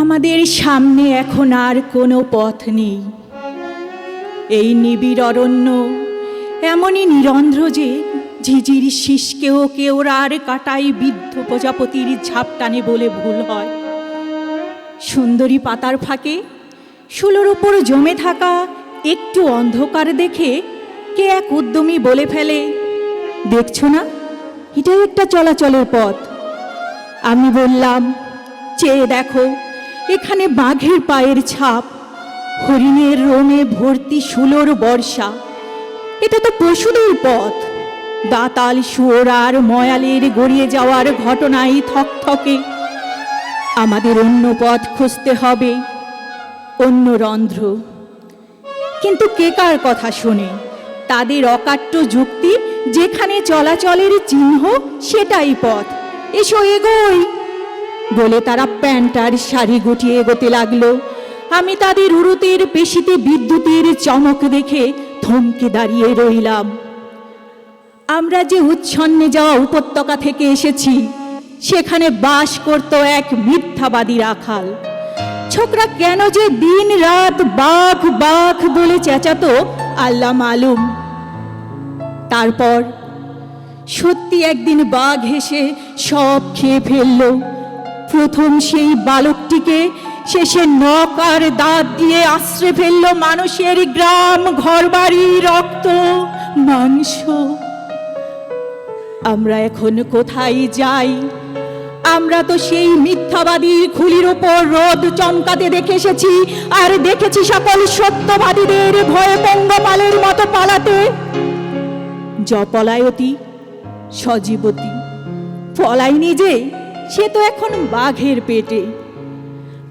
আমাদের সামনে এখন আর কোনো পথ নেই। এই নিবিড় অরণ্য এমনই নিরন্ধ্র যে ঝিঝির শিসকেও কেওড়ার কাটাই বৃদ্ধ প্রজাপতির ঝাপটানে বলে ভুল হয়। সুন্দরী পাতার ফাঁকে শুলোর ওপর জমে থাকা একটু অন্ধকার দেখে কে এক উদ্যমী বলে ফেলে, দেখছ না? এটাই একটা চলাচলের পথ। আমি বললাম, চেয়ে দেখো। এখানে বাঘের পায়ের ছাপ, হরিণের রোমে ভর্তি সুলোর বর্ষা। এটা তো পশুদের পথ। দাতাল শুয়োর আর ময়ালের গড়িয়ে যাওয়ার ঘটনাই থকথকে। আমাদের অন্য পথ খুঁজতে হবে, অন্য রন্ধ্র। কিন্তু কে কার কথা শোনে? তাদের অকাট্য যুক্তি, যেখানে চলাচলের চিহ্ন, সেটাই পথ। এসো এগোই! বলে তারা প্যান্ট আর শাড়ি গুটিয়ে এগোতে লাগল। আমি তাদের উরুতের পেশিতে বিদ্যুতের চমক দেখে থমকে দাঁড়িয়ে রইলাম। আমরা যে উচ্ছন্নে যাওয়া উপত্যকা থেকে এসেছি, সেখানে বাস করত এক মিথ্যাবাদী রাখাল। ছোকরা কেন যে দিন রাত বাঘ বাঘ বলে চেঁচাতো, আল্লাহ মালুম। তারপর সত্যি একদিন বাঘ হেসে সব খেয়ে ফেলল। প্রথম সেই বালকটিকে শেষে নখ আর দাঁত দিয়ে আশ্রে ফেলল মানুষের গ্রাম, ঘরবাড়ি, রক্ত, মাংস। আমরা এখন কোথায় যাই? আমরা তো সেই মিথ্যাবাদীর খুলির ওপর রোদ চমকাতে দেখে এসেছি আর দেখেছি সকল সত্যবাদীদের ভয়ে পঙ্গপালের মতো পালাতে। জপলায়তী, সজীবতী পলাই নিজে সে তো এখন বাঘের পেটে।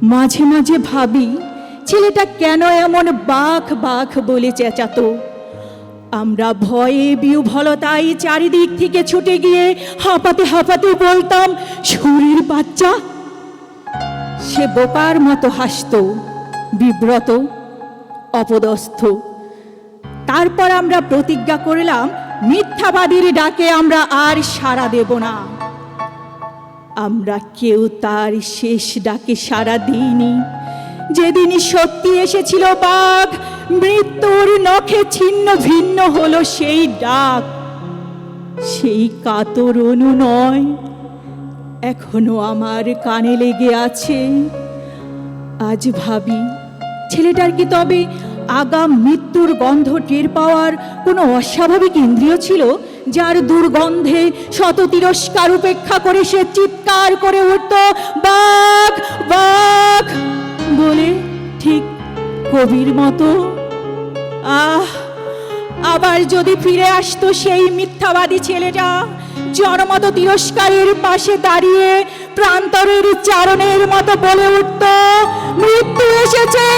মাঝে মাঝে ভাবি, ছেলেটা কেন এমন বাঘ বাঘ বলে চেঁচাতো? আমরা ভয়ে বিউভলতায় চারিদিক থেকে ছুটে গিয়ে হাঁপাতে হাঁপাতে বলতাম, শরীর বাচ্চা? সে বোকার মতো হাসত, বিব্রত, অপদস্থ। তারপর আমরা প্রতিজ্ঞা করলাম, মিথ্যাবাদীর ডাকে আমরা আর সাড়া দেব না। আমরা কেউ তার শেষ ডাকে সাড়া দিইনি। যেদিনই সত্যি এসেছিল বাঘ, মৃত্যুর নখে ছিন্ন ভিন্ন হলো সেই ডাক। সেই কাতর অনু নয় এখনও আমার কানে লেগে আছে। আজ ভাবি, ছেলেটার কি তবে আগাম মৃত্যুর গন্ধ টের পাওয়ার কোনো অস্বাভাবিক ইন্দ্রিয় ছিল? যার দুর্গন্ধে শত তিরস্কার উপেক্ষা করে সে চিৎকার করে উঠত, বাঘ বাঘ! বলে ঠিক কবির মতো। আহ, আবার যদি ফিরে আসতো সেই মিথ্যাবাদী ছেলেটা জনমত তিরস্কারের পাশে দাঁড়িয়ে প্রান্তরের চারণের মতো বলে উঠত, মৃত্যু এসেছে!